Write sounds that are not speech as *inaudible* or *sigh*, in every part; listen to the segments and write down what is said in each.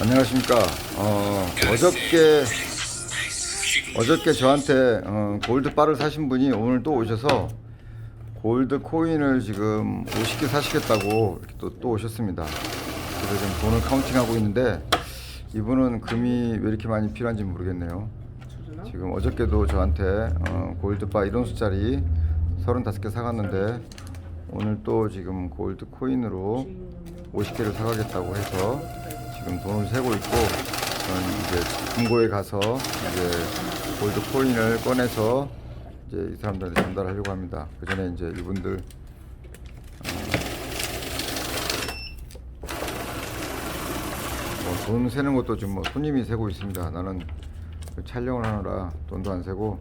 안녕하십니까. 어, 어저께 어저께 저한테 어, 골드 바를 사신 분이 오늘 또 오셔서 골드 코인을 지금 50개 사시겠다고 또, 또 오셨습니다. 그래서 지금 돈을 카운팅하고 있는데 이분은 금이 왜 이렇게 많이 필요한지 모르겠네요. 지금 어저께도 저한테 어, 골드바 이런 숫자리 35개 사갔는데 오늘 또 지금 골드 코인으로 50개를 사가겠다고 해서 지금 돈을 세고 있고 저는 이제 금고에 가서 이제 골드 코인을 꺼내서 이제 이 사람들한테 전달하려고 합니다. 그 전에 이제 이분들 뭐돈 세는 것도 지금 뭐 손님이 세고 있습니다. 나는 그 촬영을 하느라 돈도 안 세고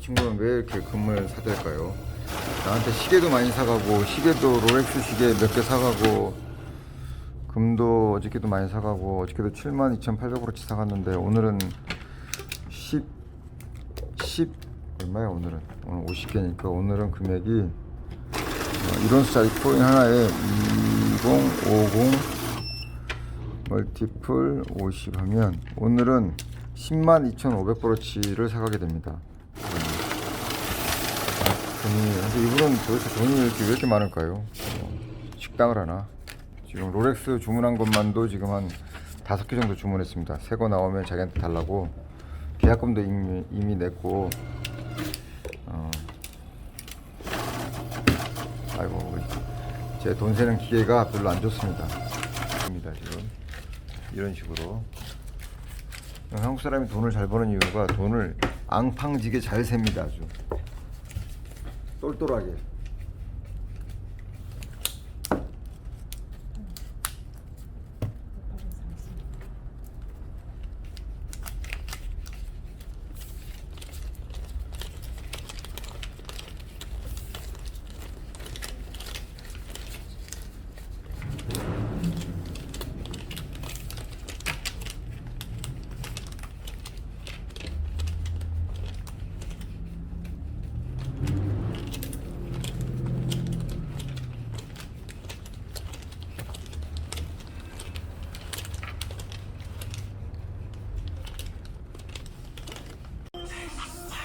이 친구는 왜 이렇게 금을 사댈까요? 나한테 시계도 많이 사가고 시계도 롤렉스 시계 몇 개 사가고 금도 어저께도 많이 사가고 어저께도 72,800원어치 사갔는데 오늘은 10 10 얼마야 오늘은 오늘 50개니까 오늘은 금액이 어, 이런 숫자리 코인 하나에 2050 멀티플 50 하면 오늘은 10만 2,500버러치를 사가게 됩니다. 돈이 근데 이분은 도대체 돈이 왜 이렇게, 왜 이렇게 많을까요? 어, 식당을 하나? 지금 롤렉스 주문한 것만도 지금 한 다섯 개 정도 주문했습니다. 새 거 나오면 자기한테 달라고 계약금도 이미, 이미 냈고 어. 아이고 제 돈 세는 기계가 별로 안 좋습니다. 입니다 지금 이런 식으로 한국 사람이 돈을 잘 버는 이유가 돈을 앙팡지게 잘 셉니다 아주. 똘똘하게.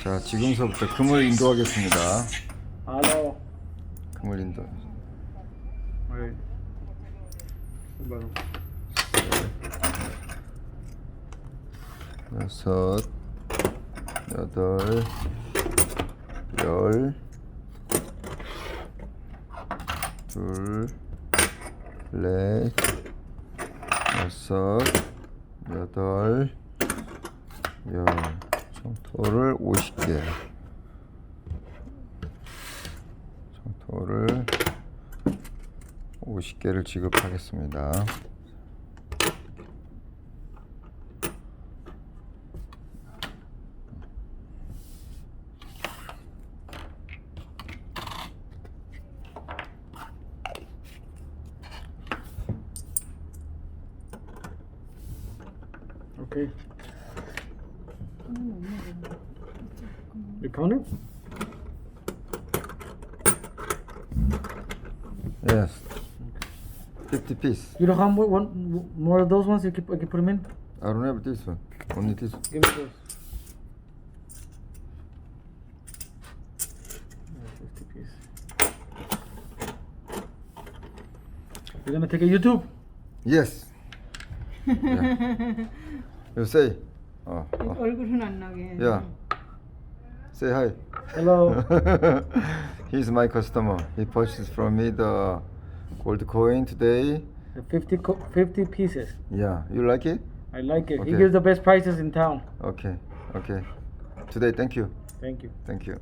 자, 지금서부터 금을 인도하겠습니다. Hello. 금을 인도. Wait. Bueno. 여섯, 여덟, 열, 둘, 넷, 여섯, 여덟, 열. 총토를 50개. 총토를 50개를 지급하겠습니다. Okay. You count it? Yes. 50 piece. You don't have more, one, more of those ones you can, I can put them in? I don't have this one. Only this one. Give me those. 50 piece. You're gonna take a YouTube? Yes. *laughs* Yeah. You say. 어, 어. 얼굴은 안 나게. Yeah. Say hi. Hello. *laughs* He's my customer. He purchased from me the gold coin today. The 50, co- 50 pieces. Yeah. You like it? I like it. He Okay. gives the best prices in town. Okay. Okay. Today, thank you. Thank you. Thank you.